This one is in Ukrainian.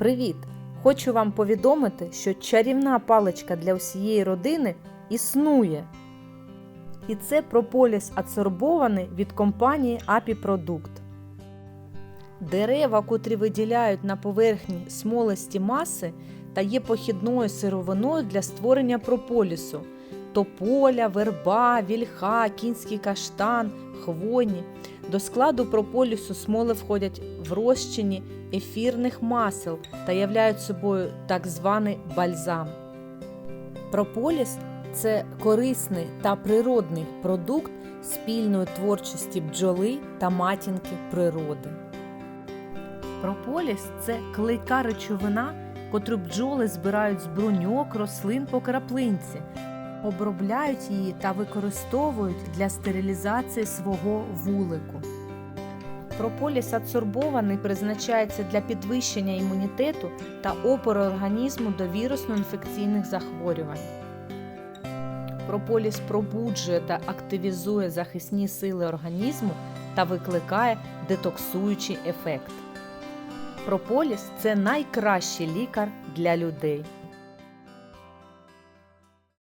Привіт! Хочу вам повідомити, що чарівна паличка для всієї родини існує. І це прополіс адсорбований від компанії Апі Продукт. Дерева, котрі виділяють на поверхні смолисті маси та є похідною сировиною для створення прополісу тополя, верба, вільха, кінський каштан, хвойні. До складу прополісу смоли входять в розчині ефірних масел та являють собою так званий бальзам. Прополіс це корисний та природний продукт спільної творчості бджоли та матінки природи. Прополіс це клейка речовина, котру бджоли збирають з бруньок, рослин по краплинці, обробляють її та використовують для стерилізації свого вулику. Прополіс адсорбований призначається для підвищення імунітету та опору організму до вірусно-інфекційних захворювань. Прополіс пробуджує та активізує захисні сили організму та викликає детоксуючий ефект. Прополіс це найкращий лікар для людей.